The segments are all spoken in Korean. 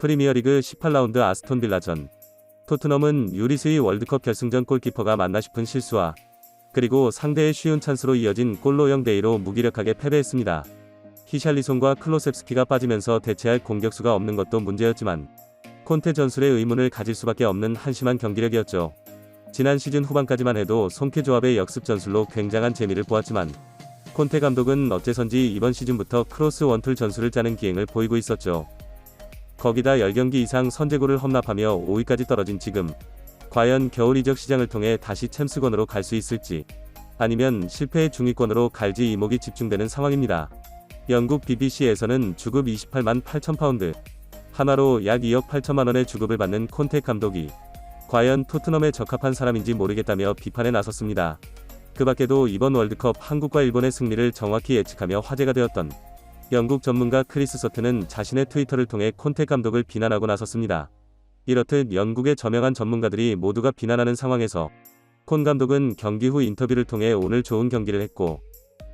프리미어리그 18라운드 아스톤 빌라전. 토트넘은 유리스의 월드컵 결승전 골키퍼가 맞나 싶은 실수와 그리고 상대의 쉬운 찬스로 이어진 골로 0대2로 무기력하게 패배했습니다. 히샬리송과 클로셉스키가 빠지면서 대체할 공격수가 없는 것도 문제였지만 콘테 전술의 의문을 가질 수밖에 없는 한심한 경기력이었죠. 지난 시즌 후반까지만 해도 송케 조합의 역습 전술로 굉장한 재미를 보았지만 콘테 감독은 어째선지 이번 시즌부터 크로스 원툴 전술을 짜는 기행을 보이고 있었죠. 거기다 10경기 이상 선제골을 험납하며 5위까지 떨어진 지금 과연 겨울 이적 시장을 통해 다시 챔스건으로 갈 수 있을지 아니면 실패의 중위권으로 갈지 이목이 집중되는 상황입니다. 영국 BBC에서는 주급 28만 8천 파운드 하나로 약 2억 8천만 원의 주급을 받는 콘테 감독이 과연 토트넘에 적합한 사람인지 모르겠다며 비판에 나섰습니다. 그 밖에도 이번 월드컵 한국과 일본의 승리를 정확히 예측하며 화제가 되었던 영국 전문가 크리스 서트는 자신의 트위터를 통해 콘테 감독을 비난하고 나섰습니다. 이렇듯 영국의 저명한 전문가들이 모두가 비난하는 상황에서 콘 감독은 경기 후 인터뷰를 통해 오늘 좋은 경기를 했고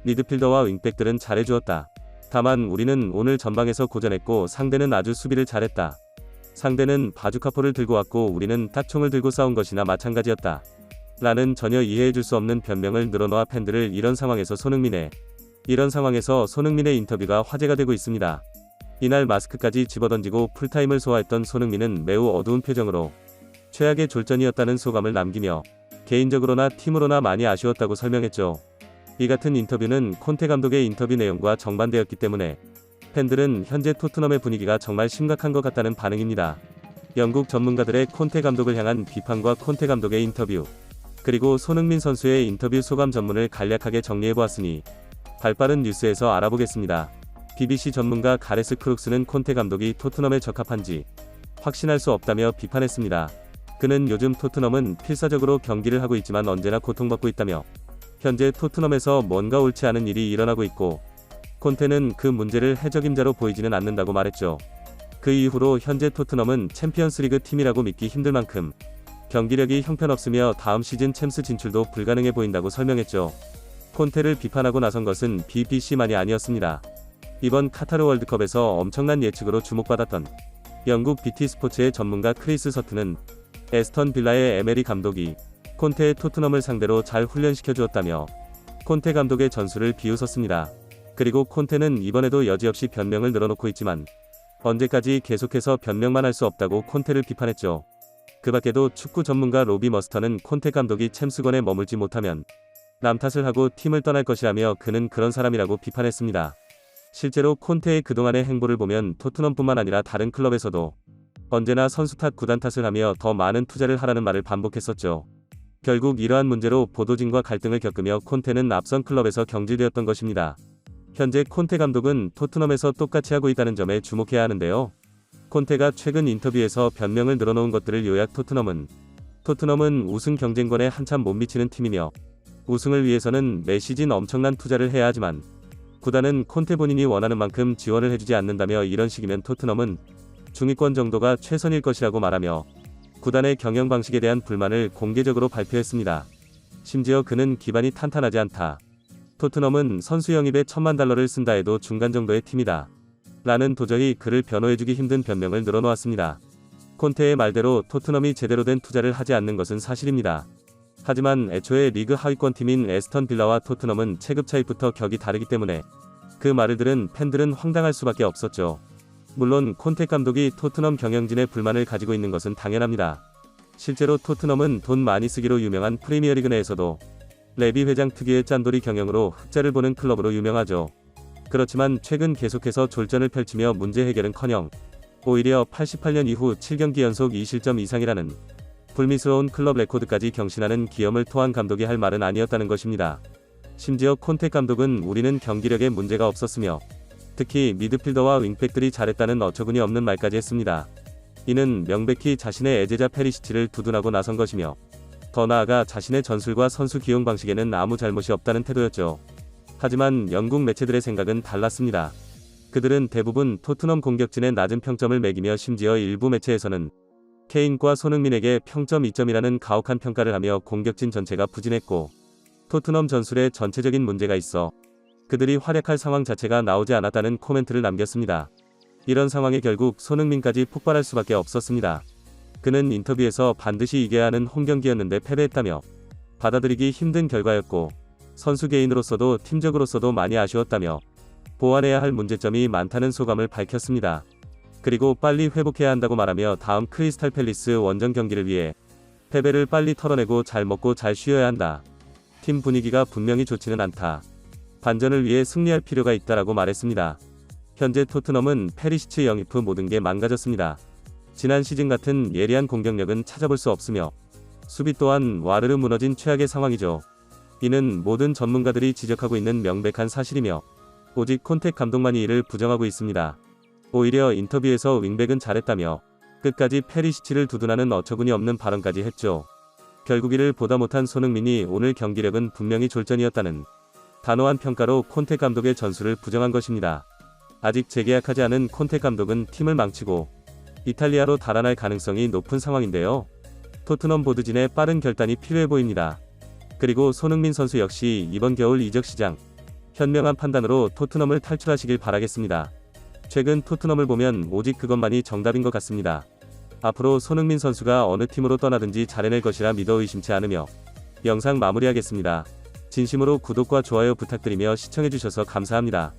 미드필더와 윙백들은 잘해주었다. 다만 우리는 오늘 전방에서 고전했고 상대는 아주 수비를 잘했다. 상대는 바주카포를 들고 왔고 우리는 딱총을 들고 싸운 것이나 마찬가지였다. 라는 전혀 이해해줄 수 없는 변명을 늘어놓아 팬들을 이런 상황에서 손흥민의 이런 상황에서 손흥민의 인터뷰가 화제가 되고 있습니다. 이날 마스크까지 집어던지고 풀타임을 소화했던 손흥민은 매우 어두운 표정으로 최악의 졸전이었다는 소감을 남기며 개인적으로나 팀으로나 많이 아쉬웠다고 설명했죠. 이 같은 인터뷰는 콘테 감독의 인터뷰 내용과 정반대였기 때문에 팬들은 현재 토트넘의 분위기가 정말 심각한 것 같다는 반응입니다. 영국 전문가들의 콘테 감독을 향한 비판과 콘테 감독의 인터뷰, 그리고 손흥민 선수의 인터뷰 소감 전문을 간략하게 정리해보았으니 발빠른 뉴스에서 알아보겠습니다. BBC 전문가 가레스 크룩스는 콘테 감독이 토트넘에 적합한지 확신할 수 없다며 비판했습니다. 그는 요즘 토트넘은 필사적으로 경기를 하고 있지만 언제나 고통받고 있다며 현재 토트넘에서 뭔가 옳지 않은 일이 일어나고 있고 콘테는 그 문제를 해적임자로 보이지는 않는다고 말했죠. 그 이후로 현재 토트넘은 챔피언스리그 팀이라고 믿기 힘들 만큼 경기력이 형편없으며 다음 시즌 챔스 진출도 불가능해 보인다고 설명했죠. 콘테를 비판하고 나선 것은 BBC만이 아니었습니다. 이번 카타르 월드컵에서 엄청난 예측으로 주목받았던 영국 BT 스포츠의 전문가 크리스 서트는 에스턴 빌라의 에메리 감독이 콘테의 토트넘을 상대로 잘 훈련시켜 주었다며 콘테 감독의 전술을 비웃었습니다. 그리고 콘테는 이번에도 여지없이 변명을 늘어놓고 있지만 언제까지 계속해서 변명만 할 수 없다고 콘테를 비판했죠. 그 밖에도 축구 전문가 로비 머스터는 콘테 감독이 챔스건에 머물지 못하면 남 탓을 하고 팀을 떠날 것이라며 그는 그런 사람이라고 비판했습니다. 실제로 콘테의 그동안의 행보를 보면 토트넘뿐만 아니라 다른 클럽에서도 언제나 선수 탓 구단 탓을 하며 더 많은 투자를 하라는 말을 반복했었죠. 결국 이러한 문제로 보도진과 갈등을 겪으며 콘테는 앞선 클럽에서 경질되었던 것입니다. 현재 콘테 감독은 토트넘에서 똑같이 하고 있다는 점에 주목해야 하는데요. 콘테가 최근 인터뷰에서 변명을 늘어놓은 것들을 요약 토트넘은 토트넘은 우승 경쟁권에 한참 못 미치는 팀이며 우승을 위해서는 매 시즌 엄청난 투자를 해야 하지만 구단은 콘테 본인이 원하는 만큼 지원을 해주지 않는다며 이런 식이면 토트넘은 중위권 정도가 최선일 것이라고 말하며 구단의 경영 방식에 대한 불만을 공개적으로 발표했습니다. 심지어 그는 기반이 탄탄하지 않다. 토트넘은 선수 영입에 천만 달러를 쓴다 해도 중간 정도의 팀이다. 라는 도저히 그를 변호해주기 힘든 변명을 늘어놓았습니다. 콘테의 말대로 토트넘이 제대로 된 투자를 하지 않는 것은 사실입니다. 하지만 애초에 리그 하위권 팀인 에스턴 빌라와 토트넘은 체급 차이부터 격이 다르기 때문에 그 말을 들은 팬들은 황당할 수밖에 없었죠. 물론 콘테 감독이 토트넘 경영진의 불만을 가지고 있는 것은 당연합니다. 실제로 토트넘은 돈 많이 쓰기로 유명한 프리미어리그 내에서도 레비 회장 특유의 짠돌이 경영으로 흑자를 보는 클럽으로 유명하죠. 그렇지만 최근 계속해서 졸전을 펼치며 문제 해결은커녕 오히려 88년 이후 7경기 연속 2실점 이상이라는 불미스러운 클럽 레코드까지 경신하는 기염을 토한 감독이 할 말은 아니었다는 것입니다. 심지어 콘테 감독은 우리는 경기력에 문제가 없었으며 특히 미드필더와 윙백들이 잘했다는 어처구니 없는 말까지 했습니다. 이는 명백히 자신의 애제자 페리시치를 두둔하고 나선 것이며 더 나아가 자신의 전술과 선수 기용 방식에는 아무 잘못이 없다는 태도였죠. 하지만 영국 매체들의 생각은 달랐습니다. 그들은 대부분 토트넘 공격진의 낮은 평점을 매기며 심지어 일부 매체에서는 케인과 손흥민에게 평점 2점이라는 가혹한 평가를 하며 공격진 전체가 부진했고 토트넘 전술에 전체적인 문제가 있어 그들이 활약할 상황 자체가 나오지 않았다는 코멘트를 남겼습니다. 이런 상황에 결국 손흥민까지 폭발할 수밖에 없었습니다. 그는 인터뷰에서 반드시 이겨야 하는 홈경기였는데 패배했다며 받아들이기 힘든 결과였고 선수 개인으로서도 팀적으로서도 많이 아쉬웠다며 보완해야 할 문제점이 많다는 소감을 밝혔습니다. 그리고 빨리 회복해야 한다고 말하며 다음 크리스탈 팰리스 원정 경기를 위해 패배를 빨리 털어내고 잘 먹고 잘 쉬어야 한다. 팀 분위기가 분명히 좋지는 않다. 반전을 위해 승리할 필요가 있다라고 말했습니다. 현재 토트넘은 페리시치 영입 후 모든 게 망가졌습니다. 지난 시즌 같은 예리한 공격력은 찾아볼 수 없으며 수비 또한 와르르 무너진 최악의 상황이죠. 이는 모든 전문가들이 지적하고 있는 명백한 사실이며 오직 콘택 감독만이 이를 부정하고 있습니다. 오히려 인터뷰에서 윙백은 잘했다며 끝까지 페리시치를 두둔하는 어처구니 없는 발언까지 했죠. 결국 이를 보다 못한 손흥민이 오늘 경기력은 분명히 졸전이었다는 단호한 평가로 콘테 감독의 전술을 부정한 것입니다. 아직 재계약하지 않은 콘테 감독은 팀을 망치고 이탈리아로 달아날 가능성이 높은 상황인데요. 토트넘 보드진의 빠른 결단이 필요해 보입니다. 그리고 손흥민 선수 역시 이번 겨울 이적 시장 현명한 판단으로 토트넘을 탈출하시길 바라겠습니다. 최근 토트넘을 보면 오직 그것만이 정답인 것 같습니다. 앞으로 손흥민 선수가 어느 팀으로 떠나든지 잘해낼 것이라 믿어 의심치 않으며 영상 마무리하겠습니다. 진심으로 구독과 좋아요 부탁드리며 시청해주셔서 감사합니다.